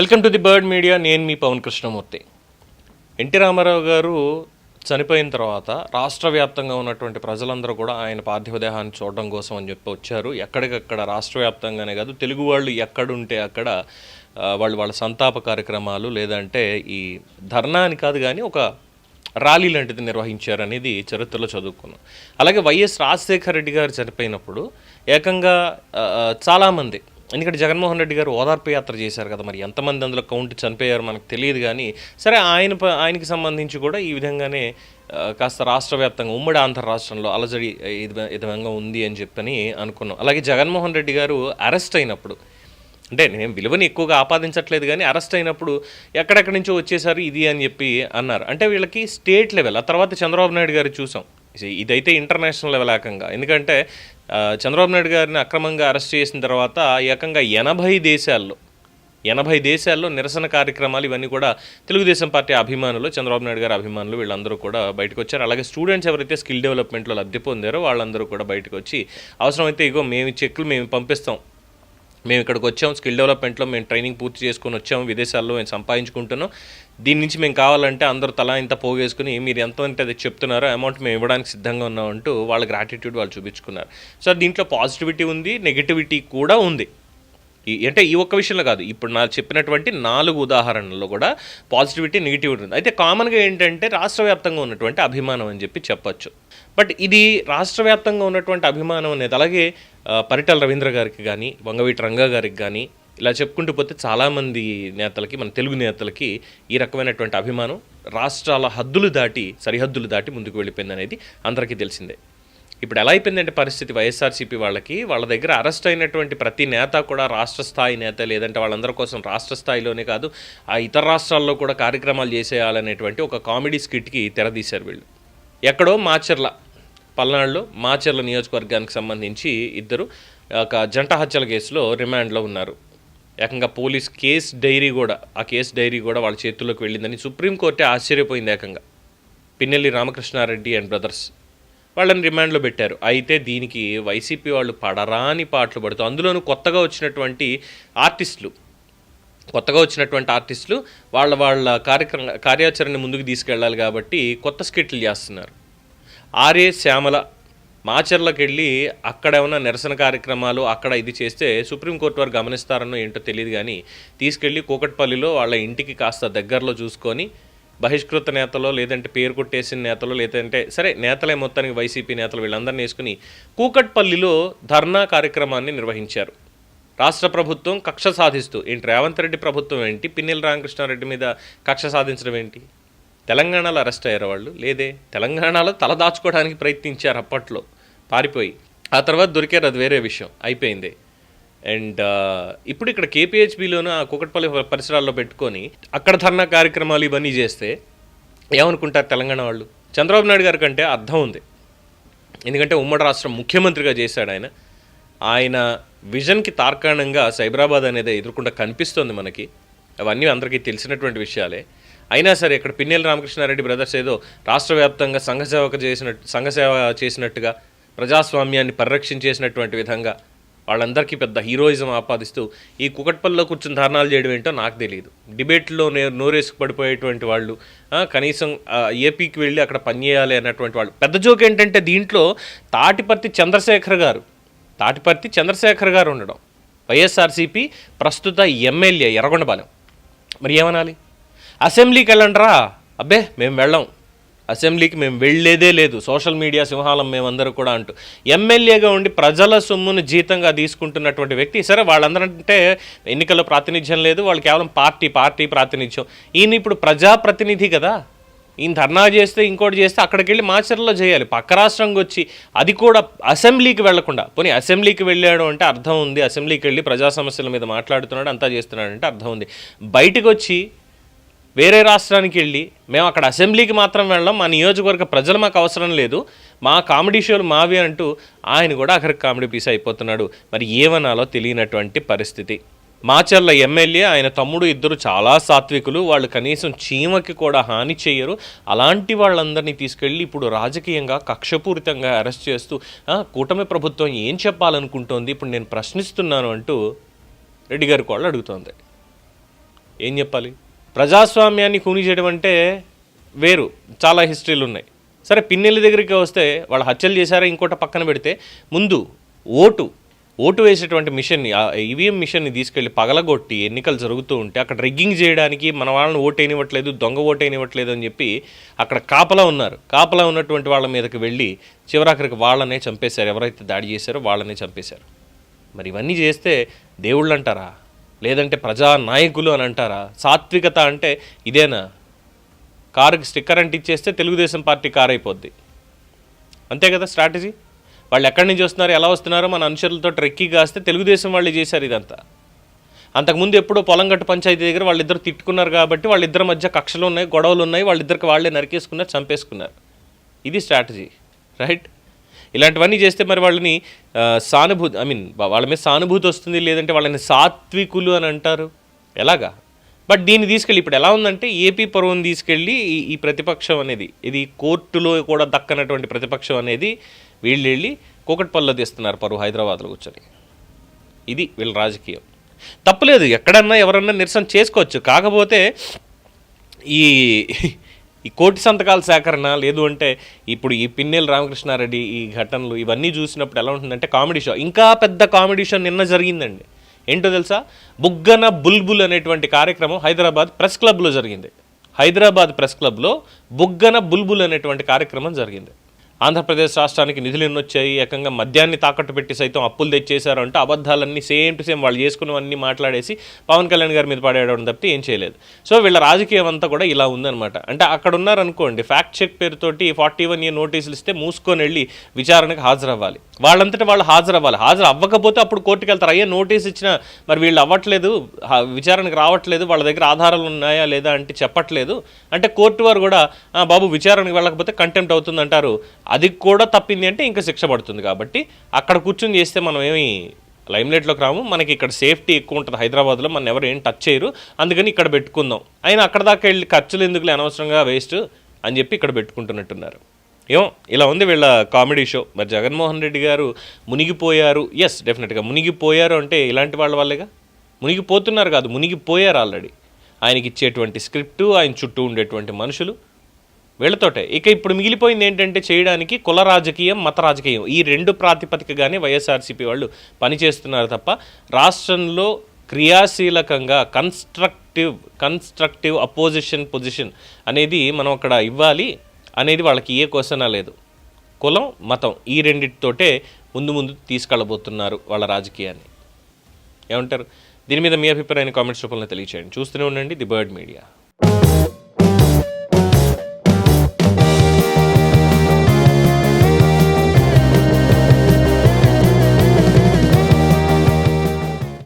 Welcome to the bird media. నేను మీ Pavan Krishnamurthy. NT Rama Rao garu చనిపోయిన తర్వాత రాష్ట్ర వ్యాప్తంగా ఉన్నటువంటి ప్రజలందరూ కూడా ఆయన పార్థివ దేహాన్ని చూడడం కోసం అని చెప్పి వచ్చారు. ఎక్కడికక్కడ రాష్ట్ర వ్యాప్తంగానే కాదు తెలుగు వాళ్ళు ఎక్కడుంటే అక్కడ వాళ్ళు వాళ్ళ సంతాప కార్యక్రమాలు లేదంటే ఈ ధర్నా అని కాదు కానీ ఒక ర్యాలీ లాంటిది నిర్వహించారనేది చరిత్రలో చదువుకున్నాం. అలాగే వైఎస్ రాజశేఖర రెడ్డి గారు చనిపోయినప్పుడు ఏకంగా చాలామంది ఎందుకంటే జగన్మోహన్ రెడ్డి గారు ఓదార్పు యాత్ర చేశారు కదా మరి. ఎంతమంది అందులో కౌంట్ చనిపోయారు మనకు తెలియదు కానీ సరే ఆయన ప- ఆయనకి సంబంధించి కూడా ఈ విధంగానే కాస్త రాష్ట్ర వ్యాప్తంగా ఉమ్మడి ఆంధ్ర రాష్ట్రంలో అలజడి ఇది విధంగా ఉంది అని చెప్పని అనుకున్నాం. అలాగే జగన్మోహన్ రెడ్డి గారు అరెస్ట్ అయినప్పుడు అంటే నేను విలువని ఎక్కువగా ఆపాదించట్లేదు కానీ అరెస్ట్ అయినప్పుడు ఎక్కడెక్కడి నుంచో వచ్చేసారు ఇది అని చెప్పి అన్నారు. అంటే వీళ్ళకి స్టేట్ లెవెల్ ఆ తర్వాత చంద్రబాబు నాయుడు గారు చూసాం. ఇదైతే ఇంటర్నేషనల్ లెవెల్ ఏకంగా. ఎందుకంటే చంద్రబాబు నాయుడు గారిని అక్రమంగా అరెస్ట్ చేసిన తర్వాత ఏకంగా ఎనభై దేశాల్లో ఎనభై దేశాల్లో నిరసన కార్యక్రమాలు ఇవన్నీ కూడా తెలుగుదేశం పార్టీ అభిమానులు చంద్రబాబు నాయుడు గారి అభిమానులు వీళ్ళందరూ కూడా బయటకు వచ్చారు అలాగే స్టూడెంట్స్ ఎవరైతే స్కిల్ డెవలప్మెంట్లో లబ్ధి పొందారో వాళ్ళందరూ కూడా బయటకు వచ్చి అవసరమైతే ఇగో మేము చెక్లు చెక్కులు మేము పంపిస్తాం. మేము ఇక్కడికి వచ్చాం స్కిల్ డెవలప్మెంట్లో మేము ట్రైనింగ్ పూర్తి చేసుకొని వచ్చాము విదేశాల్లో మేము సంపాదించుకుంటున్నాం. దీని నుంచి మేము కావాలంటే అందరూ తలా ఇంత పోగేసుకుని మీరు ఎంత అంటే అది చెప్తున్నారో అమౌంట్ మేము ఇవ్వడానికి సిద్ధంగా ఉన్నాం అంటూ వాళ్ళ గ్రాటిట్యూడ్ వాళ్ళు చూపించుకున్నారు. సో దీంట్లో పాజిటివిటీ ఉంది నెగిటివిటీ కూడా ఉంది. అంటే ఈ ఒక్క విషయంలో కాదు. ఇప్పుడు నా చెప్పినటువంటి నాలుగు ఉదాహరణల్లో కూడా పాజిటివిటీ నెగిటివిటీ ఉంది అయితే కామన్గా ఏంటంటే రాష్ట్ర వ్యాప్తంగా ఉన్నటువంటి అభిమానం అని చెప్పి చెప్పొచ్చు. బట్ ఇది రాష్ట్ర వ్యాప్తంగా ఉన్నటువంటి అభిమానం అనేది అలాగే పరిటల రవీంద్ర గారికి కానీ వంగవీటి రంగా గారికి కానీ ఇలా చెప్పుకుంటూ పోతే చాలామంది నేతలకి మన తెలుగు నేతలకి ఈ రకమైనటువంటి అభిమానం రాష్ట్రాల హద్దులు దాటి సరిహద్దులు దాటి ముందుకు వెళ్ళిపోయింది అనేది అందరికీ తెలిసిందే. ఇప్పుడు ఎలా అయిపోయిందంటే పరిస్థితి వైఎస్ఆర్సీపీ వాళ్ళకి? వాళ్ళ దగ్గర అరెస్ట్ అయినటువంటి ప్రతి నేత కూడా రాష్ట్ర స్థాయి నేత లేదంటే వాళ్ళందరి కోసం రాష్ట్ర స్థాయిలోనే కాదు ఆ ఇతర రాష్ట్రాల్లో కూడా కార్యక్రమాలు చేసేయాలనేటువంటి ఒక కామెడీ స్కిట్కి తెరదీశారు వీళ్ళు. ఎక్కడో మాచర్ల పల్నాడులో మాచర్ల నియోజకవర్గానికి సంబంధించి ఇద్దరు ఒక జంట హత్యల కేసులో రిమాండ్లో ఉన్నారు. ఏకంగా పోలీస్ కేస్ డైరీ కూడా ఆ కేసు డైరీ కూడా వాళ్ళ చేతుల్లోకి వెళ్ళిందని సుప్రీంకోర్టే ఆశ్చర్యపోయింది ఏకంగా. Pinnelli Ramakrishna Reddy and brothers. వాళ్ళని రిమాండ్లో పెట్టారు. అయితే దీనికి వైసీపీ వాళ్ళు పడరాని పాటలు పడుతూ అందులోనూ కొత్తగా వచ్చినటువంటి ఆర్టిస్టులు కొత్తగా వచ్చినటువంటి ఆర్టిస్టులు వాళ్ళ వాళ్ళ కార్యక్రమ కార్యాచరణ ముందుకు తీసుకెళ్ళాలి కాబట్టి కొత్త స్కిట్లు చేస్తున్నారు. ఆర్ఏ శ్యామల మాచర్లకు వెళ్ళి అక్కడ ఏమైనా నిరసన కార్యక్రమాలు అక్కడ ఇది చేస్తే సుప్రీంకోర్టు వారు గమనిస్తారనో ఏంటో తెలియదు కానీ తీసుకెళ్ళి కూకట్పల్లిలో వాళ్ళ ఇంటికి కాస్త దగ్గరలో చూసుకొని బహిష్కృత నేతలో లేదంటే పేరు కొట్టేసిన నేతలో లేదంటే సరే నేతలే మొత్తానికి వైసీపీ నేతలు వీళ్ళందరినీ వేసుకుని కూకట్పల్లిలో ధర్నా కార్యక్రమాన్ని నిర్వహించారు. రాష్ట్ర ప్రభుత్వం కక్ష సాధిస్తూ ఏంటి రేవంత్ రెడ్డి ప్రభుత్వం ఏంటి? పిన్నెల రామకృష్ణారెడ్డి మీద కక్ష సాధించడం ఏంటి? తెలంగాణలో అరెస్ట్ అయ్యారు వాళ్ళు? లేదే. తెలంగాణలో తలదాచుకోవడానికి ప్రయత్నించారు అప్పట్లో. పారిపోయి. ఆ తర్వాత దొరికారు అది వేరే విషయం. అయిపోయింది. అండ్ ఇప్పుడు ఇక్కడ కేపీహెచ్బిలోనూ ఆ కుకట్పల్లి పరిసరాల్లో పెట్టుకొని అక్కడ ధర్నా కార్యక్రమాలు ఇవన్నీ చేస్తే ఏమనుకుంటారు తెలంగాణ వాళ్ళు? చంద్రబాబు నాయుడు గారి కంటే అర్థం ఉంది. ఎందుకంటే ఉమ్మడి రాష్ట్రం ముఖ్యమంత్రిగా చేశాడు ఆయన. ఆయన విజన్కి తార్కాణంగా సైబరాబాద్ అనేది ఎదుర్కొంటే కనిపిస్తుంది మనకి. అవన్నీ అందరికీ తెలిసినటువంటి విషయాలే. అయినా సరే ఇక్కడ పిన్నెల రామకృష్ణారెడ్డి బ్రదర్స్ ఏదో రాష్ట్ర వ్యాప్తంగా సంఘసేవక చేసినట్టు సంఘసేవ చేసినట్టుగా ప్రజాస్వామ్యాన్ని పరిరక్షించేసినటువంటి విధంగా వాళ్ళందరికీ పెద్ద హీరోయిజం ఆపాదిస్తూ ఈ కుకట్పల్లిలో కూర్చుని ధర్నాలు చేయడం ఏంటో నాకు తెలియదు డిబేట్లో నే నోరేసుకు పడిపోయేటువంటి వాళ్ళు కనీసం ఏపీకి వెళ్ళి అక్కడ పనిచేయాలి అన్నటువంటి వాళ్ళు. పెద్ద జోక్ ఏంటంటే దీంట్లో తాటిపర్తి చంద్రశేఖర్ గారు తాటిపర్తి చంద్రశేఖర్ గారు ఉండడం. వైఎస్ఆర్సీపీ ప్రస్తుత ఎమ్మెల్యే ఎర్రగొండపాలెం. మరి ఏమనాలి? అసెంబ్లీకి వెళ్ళండిరా. అబ్బే మేము వెళ్ళాం. అసెంబ్లీకి మేము వెళ్ళేదే లేదు. సోషల్ మీడియా సింహాలం మేమందరూ కూడా అంటూ. ఎమ్మెల్యేగా ఉండి ప్రజల సొమ్మును జీతంగా తీసుకుంటున్నటువంటి వ్యక్తి సరే వాళ్ళందరంటే ఎన్నికల్లో ప్రాతినిధ్యం లేదు. వాళ్ళు కేవలం పార్టీ పార్టీ ప్రాతినిధ్యం. ఈయన ఇప్పుడు ప్రజాప్రతినిధి కదా. ఈయన ధర్నా చేస్తే ఇంకోటి చేస్తే అక్కడికి వెళ్ళి మాచర్లో చేయాలి. పక్క రాష్ట్రంకి వచ్చి అది కూడా అసెంబ్లీకి వెళ్ళకుండా. పోనీ అసెంబ్లీకి వెళ్ళాడు అంటే అర్థం ఉంది. అసెంబ్లీకి వెళ్ళి ప్రజా సమస్యల మీద మాట్లాడుతున్నాడు అంతా చేస్తున్నాడు అంటే అర్థం ఉంది. బయటకు వచ్చి వేరే రాష్ట్రానికి వెళ్ళి మేము అక్కడ అసెంబ్లీకి మాత్రం వెళ్ళాం మా నియోజకవర్గ ప్రజలు మాకు అవసరం లేదు. మా కామెడీ షోలు మావి అంటూ ఆయన కూడా అక్కడికి కామెడీ పీస్ అయిపోతున్నాడు. మరి ఏమనాలో తెలియనటువంటి పరిస్థితి. మాచర్ల ఎమ్మెల్యే ఆయన తమ్ముడు ఇద్దరు చాలా సాత్వికులు. వాళ్ళు కనీసం చీమకి కూడా హాని చేయరు అలాంటి వాళ్ళందరినీ తీసుకెళ్ళి ఇప్పుడు రాజకీయంగా కక్షపూరితంగా అరెస్ట్ చేస్తూ కూటమి ప్రభుత్వం ఏం చెప్పాలనుకుంటోంది? ఇప్పుడు నేను ప్రశ్నిస్తున్నాను అంటూ రెడ్డి గారి కోళ్ళు అడుగుతోంది. ఏం చెప్పాలి? ప్రజాస్వామ్యాన్ని కూని చేయడం అంటే వేరు. చాలా హిస్టరీలు ఉన్నాయి. సరే పిన్నెల దగ్గరికి వస్తే వాళ్ళు హత్యలు చేశారా? ఇంకోట పక్కన పెడితే ముందు ఓటు ఓటు వేసేటువంటి మిషన్ని ఈవీఎం మిషన్ని తీసుకెళ్ళి పగలగొట్టి ఎన్నికలు జరుగుతూ ఉంటే అక్కడ రిగ్గింగ్ చేయడానికి మన వాళ్ళని ఓటు వేయనివ్వట్లేదు దొంగ ఓటు వేయనివ్వట్లేదు అని చెప్పి అక్కడ కాపలా ఉన్నారు. కాపలా ఉన్నటువంటి వాళ్ళ మీదకి వెళ్ళి చివరాఖరికి వాళ్ళనే చంపేశారు. ఎవరైతే దాడి చేశారో వాళ్ళనే చంపేశారు. మరి ఇవన్నీ చేస్తే దేవుళ్ళు అంటారా లేదంటే ప్రజా నాయకులు అని అంటారా? సాత్వికత అంటే ఇదేనా? కారుకి స్టిక్కర్ అంటే ఇచ్చేస్తే తెలుగుదేశం పార్టీ కారు అయిపోద్ది. అంతే కదా స్ట్రాటజీ? వాళ్ళు ఎక్కడి నుంచి వస్తున్నారు ఎలా వస్తున్నారో మన అనుచరులతో ట్రెక్కి కాస్తే తెలుగుదేశం వాళ్ళు చేశారు ఇదంతా. అంతకుముందు ఎప్పుడో పొలంగట్టు పంచాయతీ దగ్గర వాళ్ళిద్దరు తిట్టుకున్నారు కాబట్టి వాళ్ళిద్దరి మధ్య కక్షలు ఉన్నాయి గొడవలు ఉన్నాయి వాళ్ళిద్దరికి వాళ్ళే నరికేసుకున్నారు చంపేసుకున్నారు. ఇది స్ట్రాటజీ రైట్? ఇలాంటివన్నీ చేస్తే మరి వాళ్ళని సానుభూతి ఐ మీన్ వాళ్ళ మీద సానుభూతి వస్తుంది లేదంటే వాళ్ళని సాత్వికులు అని అంటారు? ఎలాగా? బట్ దీన్ని తీసుకెళ్ళి ఇప్పుడు ఎలా ఉందంటే ఏపీ పర్వం తీసుకెళ్ళి ఈ ఈ ప్రతిపక్షం అనేది ఇది కోర్టులో కూడా దక్కనటువంటి ప్రతిపక్షం అనేది వీళ్ళు వెళ్ళి కూకట్పల్లిలో తీస్తున్నారు పరువు హైదరాబాద్లో కూర్చొని. ఇది వీళ్ళ రాజకీయం. తప్పలేదు ఎక్కడన్నా ఎవరన్నా నిరసన చేసుకోవచ్చు. కాకపోతే ఈ ఈ కోటి సంతకాల సేకరణ లేదు అంటే ఇప్పుడు ఈ పిన్నెల రామకృష్ణారెడ్డి ఈ ఘటనలు ఇవన్నీ చూసినప్పుడు ఎలా ఉంటుందంటే కామెడీ షో. ఇంకా పెద్ద కామెడీ షో నిన్న జరిగిందండి. ఏంటో తెలుసా? బుగ్గన బుల్బుల్ అనేటువంటి కార్యక్రమం హైదరాబాద్ ప్రెస్ క్లబ్లో జరిగింది. హైదరాబాద్ ప్రెస్ క్లబ్లో బుగ్గన బుల్బుల్ అనేటువంటి కార్యక్రమం జరిగింది. ఆంధ్రప్రదేశ్ రాష్ట్రానికి నిధులు ఎన్ని వచ్చాయి ఏకంగా మద్యాన్ని తాకట్టు పెట్టి సైతం అప్పులు తెచ్చేశారు అంటే అబద్ధాలన్నీ సేమ్ టు సేమ్ వాళ్ళు చేసుకున్నవన్నీ మాట్లాడేసి పవన్ కళ్యాణ్ గారి మీద పడేయడం తప్పితే ఏం చేయలేదు. సో వీళ్ళ రాజకీయం అంతా కూడా ఇలా ఉందన్నమాట. అంటే అక్కడ ఉన్నారనుకోండి ఫ్యాక్ట్ చెక్ పేరుతోటి ఫార్టీ వన్ ఇయర్ నోటీసులు ఇస్తే మూసుకొని వెళ్ళి విచారణకు హాజరవ్వాలి. వాళ్ళంతటా వాళ్ళు హాజరవ్వాలి. హాజరు అవ్వకపోతే అప్పుడు కోర్టుకు వెళ్తారు. అయ్యే నోటీస్ ఇచ్చిన మరి వీళ్ళు అవ్వట్లేదు విచారణకు రావట్లేదు వాళ్ళ దగ్గర ఆధారాలు ఉన్నాయా లేదా అంటే చెప్పట్లేదు. అంటే కోర్టు వారు కూడా బాబు విచారణకు వెళ్ళకపోతే కంటెంప్ట్ అవుతుందంటారు. అది కూడా తప్పింది అంటే ఇంకా శిక్ష పడుతుంది కాబట్టి అక్కడ కూర్చొని చేస్తే మనం ఏమి లైమ్లైట్లోకి రాము. మనకి ఇక్కడ సేఫ్టీ ఎక్కువ ఉంటుంది హైదరాబాద్లో. మన ఎవరు ఏం టచ్ చేయరు. అందుకని ఇక్కడ పెట్టుకుందాం. అయినా అక్కడ దాకా వెళ్ళి ఖర్చులు ఎందుకులే అనవసరంగా వేస్ట్ అని చెప్పి ఇక్కడ పెట్టుకుంటున్నట్టున్నారు. ఏమో ఇలా ఉంది వీళ్ళ కామెడీ షో. మరి జగన్మోహన్ రెడ్డి గారు మునిగిపోయారు. ఎస్ డెఫినెట్గా మునిగిపోయారు అంటే ఇలాంటి వాళ్ళ వాళ్ళేగా? మునిగిపోతున్నారు కాదు మునిగిపోయారు ఆల్రెడీ ఆయనకి ఇచ్చేటువంటి స్క్రిప్టు ఆయన చుట్టూ ఉండేటువంటి మనుషులు. వీళ్ళతోటే. ఇక ఇప్పుడు మిగిలిపోయింది ఏంటంటే చేయడానికి కుల రాజకీయం మత రాజకీయం. ఈ రెండు ప్రాతిపదికగానే వైఎస్ఆర్సీపీ వాళ్ళు పనిచేస్తున్నారు తప్ప రాష్ట్రంలో క్రియాశీలకంగా కన్స్ట్రక్టివ్ కన్స్ట్రక్టివ్ అపోజిషన్ పొజిషన్ అనేది మనం అక్కడ ఇవ్వాలి అనేది వాళ్ళకి ఏ క్వశ్చన్ లేదు. కులం మతం ఈ రెండిటితోటే ముందు ముందు తీసుకెళ్ళబోతున్నారు వాళ్ళ రాజకీయాన్ని. ఏమంటారు? దీని మీద మీ అభిప్రాయాన్ని కామెంట్స్ రూపంలో తెలియచేయండి. చూస్తూనే ఉండండి ది బర్డ్ మీడియా.